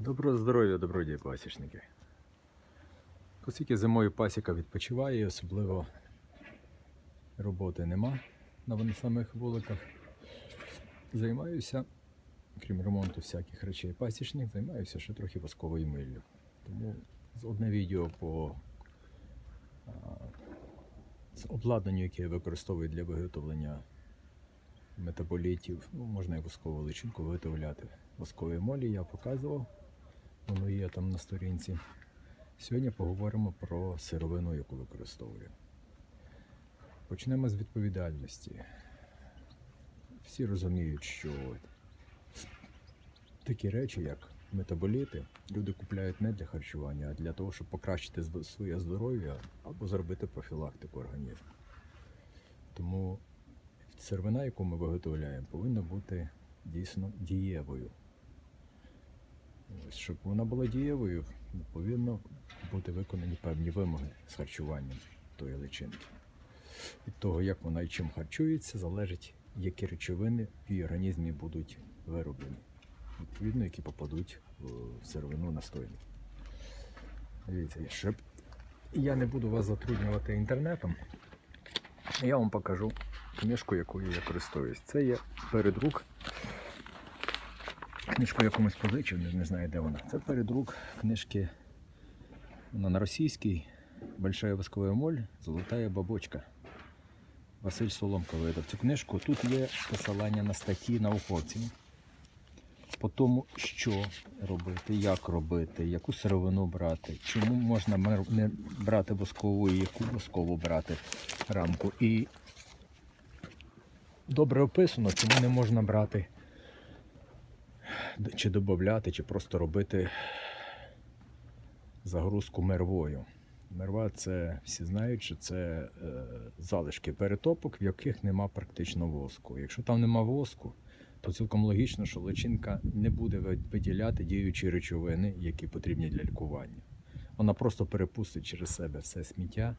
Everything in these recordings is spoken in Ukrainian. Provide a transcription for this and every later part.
Доброго здоров'я, добродії пасічники. Оскільки зимою пасіка відпочиває, особливо роботи нема на самих вуликах. Займаюся, крім ремонту всяких речей пасічних, займаюся ще трохи восковою миллю. Тому одне відео по з обладнанню, яке я використовую для виготовлення метаболітів, ну, можна і воскову личинку виготовляти. Воскові молі я показував. Воно є там на сторінці. Сьогодні поговоримо про сировину, яку використовую. Почнемо з відповідальності. Всі розуміють, що такі речі, як метаболіти, люди купляють не для харчування, а для того, щоб покращити своє здоров'я або зробити профілактику організму. Тому сировина, яку ми виготовляємо, повинна бути дійсно дієвою. Ось, щоб вона була дієвою, повинно бути виконані певні вимоги з харчуванням тої личинки. Від того, як вона і чим харчується, залежить, які речовини в її організмі будуть вироблені. Відповідно, які попадуть в сировину настойники. Дивіться, щоб я не буду вас затруднювати інтернетом, я вам покажу книжку, якою я користуюсь. Це є передрук Книжку я комусь позичив, не, знаю де вона. Це передрук книжки. Вона на російській. Большая восковая моль, золотая бабочка. Василь Соломко видав цю книжку. Тут є посилання на статті науковців. По тому, що робити, як робити, яку сировину брати, чому можна не брати воскову і яку воскову брати рамку. І добре описано, чому не можна брати чи додати, чи просто робити загрузку мервою. Мерва це всі знають, що це е, залишки перетопок, в яких нема практично воску. Якщо там нема воску, то цілком логічно, що личинка не буде виділяти діючі речовини, які потрібні для лікування. Вона просто перепустить через себе все сміття.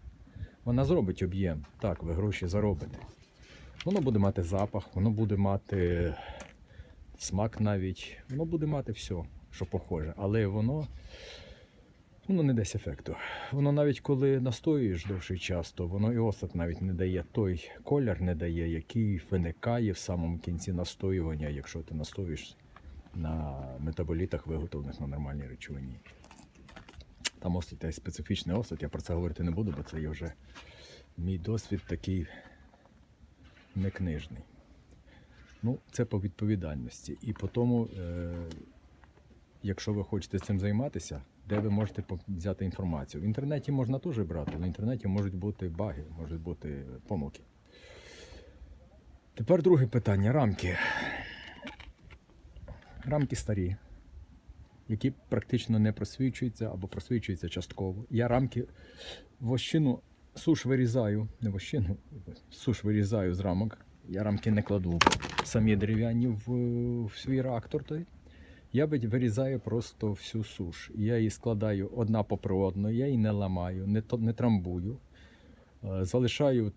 Вона зробить об'єм. Так, ви гроші заробите. Воно буде мати запах, воно буде мати смак навіть, воно буде мати все, що похоже, але воно, воно не дасть ефекту. Воно навіть коли настоюєш довший час, то воно і осад навіть не дає той колір, не дає, який виникає в самому кінці настоювання, якщо ти настоюєш на метаболітах, виготовлених на нормальній речовині. Там осад є специфічний осад, я про це говорити не буду, бо це є вже мій досвід такий некнижний. Ну, це по відповідальності. І по тому, е, якщо ви хочете цим займатися, де ви можете взяти інформацію? В інтернеті можна теж брати, але в інтернеті можуть бути баги, можуть бути помилки. Тепер друге питання рамки. Рамки старі, які практично не просвічуються або просвічуються частково. Я рамки вощину суш вирізаю, не вощину, суш вирізаю з рамок. Я рамки не кладу самі дерев'яні в, в свій реактор. Той. Я вирізаю просто всю суш. Я її складаю одна попри одну, я її не ламаю, не, не трамбую. Е, Залишаю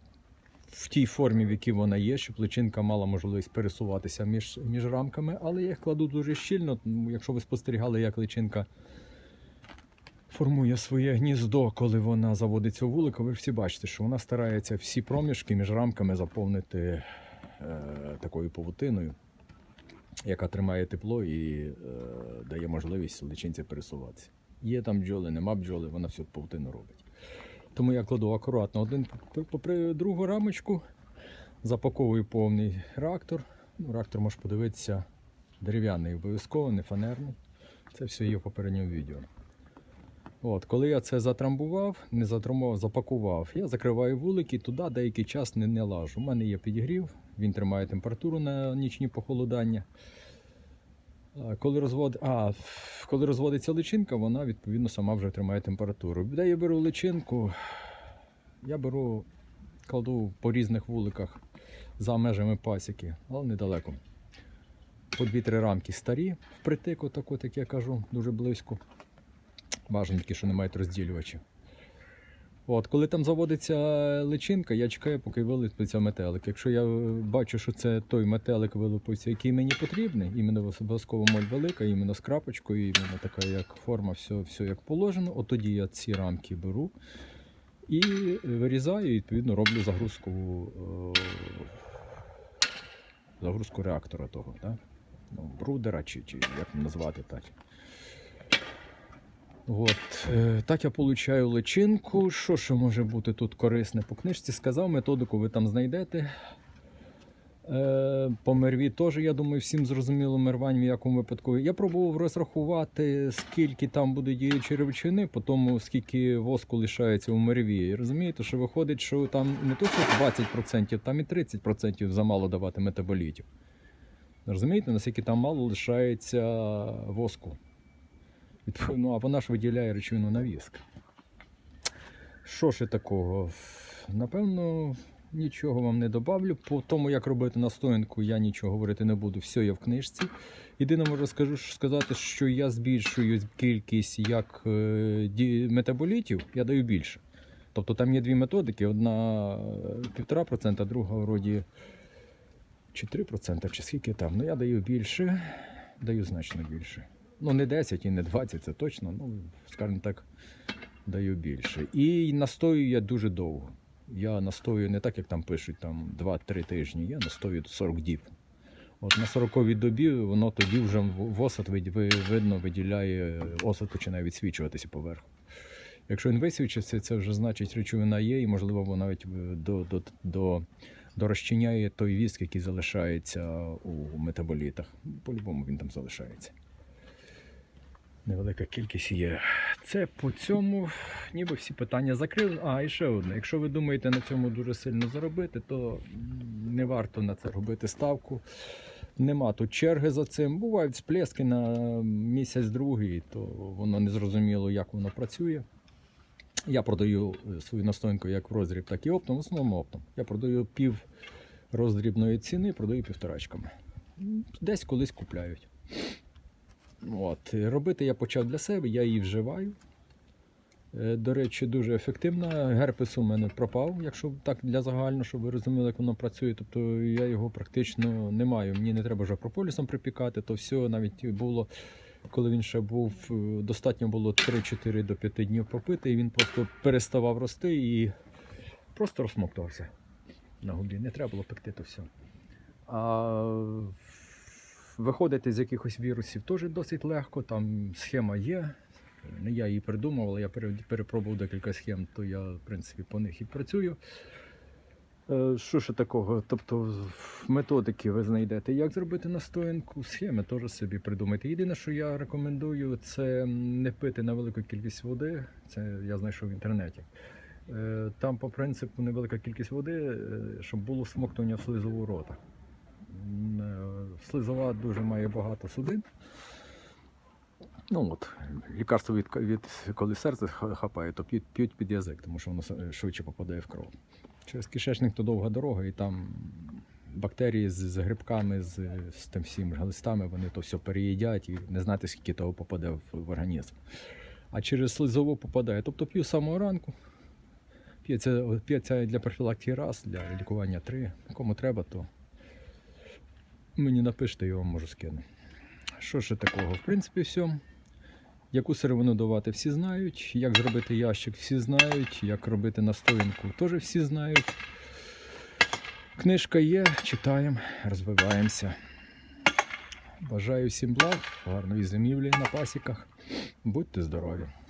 в тій формі, в якій вона є, щоб личинка мала можливість пересуватися між, між рамками, але я їх кладу дуже щільно. Якщо ви спостерігали, як личинка формує своє гніздо, коли вона заводиться у вулика, ви всі бачите, що вона старається всі проміжки між рамками заповнити е, такою павутиною, яка тримає тепло і е, дає можливість личинці пересуватися. Є там бджоли, нема бджоли, вона всю павутину робить. Тому я кладу акуратно один попри другу рамочку, запаковую повний реактор. Ну, реактор можеш подивитися дерев'яний обов'язково, не фанерний. Це все є в попередньому відео. От, коли я це затрамбував, не затрамбував, запакував, я закриваю вулики, туди деякий час не, не лажу. У мене є підігрів, він тримає температуру на нічні похолодання. Коли, розвод... а, коли розводиться личинка, вона відповідно сама вже тримає температуру. Де я беру личинку, я беру, кладу по різних вуликах за межами пасіки, але недалеко. По дві-три рамки старі, впритик, отак, от, як я кажу, дуже близько. Бажано такі, що не мають розділювачів. От, коли там заводиться личинка, я чекаю, поки вилупиться метелик. Якщо я бачу, що це той метелик вилупився, який мені потрібний, іменно обов'язково моль велика, іменно з крапочкою, іменно така як форма, все, все як положено, от тоді я ці рамки беру і вирізаю, і відповідно роблю загрузку, е, загрузку реактора того, да? ну, брудера, чи, чи як назвати так. От, е, так я получаю личинку. Що ще може бути тут корисне? По книжці сказав, методику ви там знайдете. Е, по мерві теж, я думаю, всім зрозуміло мервань в якому випадку. Я пробував розрахувати, скільки там буде діючої речовини, по тому скільки воску лишається у мерві. І розумієте, що виходить, що там не то, що 20%, там і 30% замало давати метаболітів. Розумієте, наскільки там мало лишається воску. Ну, а вона ж виділяє речовину на віск. Що ще такого? Напевно, нічого вам не добавлю. По тому, як робити настоянку, я нічого говорити не буду. Все є в книжці. Єдине, можу скажу, сказати, що я збільшую кількість як е, метаболітів, я даю більше. Тобто там є дві методики: одна 1,5%, друга вроді чи 3%, чи скільки там. Ну я даю більше, даю значно більше. Ну, не 10 і не 20, це точно, ну, скажімо так, даю більше. І настою я дуже довго. Я настою не так, як там пишуть, там 2-3 тижні, я настою 40 діб. От на 40 добі воно тоді вже в- осад вид- видно виділяє, осад починає відсвічуватися поверху. Якщо він висвічився, це вже значить речовина є, і можливо вона навіть е, до, до, до, дорозчиняє той віск, який залишається у метаболітах. По-любому він там залишається. Невелика кількість є. Це по цьому, ніби всі питання закрили. А, і ще одне. Якщо ви думаєте на цьому дуже сильно заробити, то не варто на це робити ставку. Нема тут черги за цим. Бувають сплески на місяць-другий, то воно не зрозуміло, як воно працює. Я продаю свою настоянку як в роздріб, так і оптом, в основному оптом. Я продаю пів роздрібної ціни, продаю півторачками. Десь колись купляють. От. Робити я почав для себе, я її вживаю. Е, До речі, дуже ефективна. Герпес у мене пропав, якщо так для загально, щоб ви розуміли, як воно працює. Тобто я його практично не маю. Мені не треба вже прополісом припікати, то все навіть було, коли він ще був, е, достатньо було 3-4 до 5 днів попити, і він просто переставав рости і просто розсмоктувався на губі. Не треба було пекти то все. А виходити з якихось вірусів теж досить легко. Там схема є. Не я її придумав, але я перепробував декілька схем, то я, в принципі, по них і працюю. Е, Що ще такого? Тобто методики ви знайдете, як зробити настоянку, схеми теж собі придумайте. Єдине, що я рекомендую, це не пити на велику кількість води. Це я знайшов в інтернеті. Е, Там по принципу невелика кількість води, е, щоб було смоктування в слизову рота. Слизова дуже має багато судин. Ну от, лікарство від, від коли серце хапає, то п'ють, п'ють під язик, тому що воно швидше попадає в кров. Через кишечник то довга дорога, і там бактерії з, з грибками, з, з тим всім глистами, вони то все переїдять і не знати, скільки того попаде в, в організм. А через слизову попадає. Тобто п'ю з самого ранку. П'ється для профілактики раз, для лікування три. Кому треба, то мені напишете, я вам можу скину. Що ще такого? В принципі, все. Яку сировину давати, всі знають. Як зробити ящик, всі знають. Як робити настоянку, теж всі знають. Книжка є, читаємо, розвиваємося. Бажаю всім благ, гарної зимівлі на пасіках. Будьте здорові!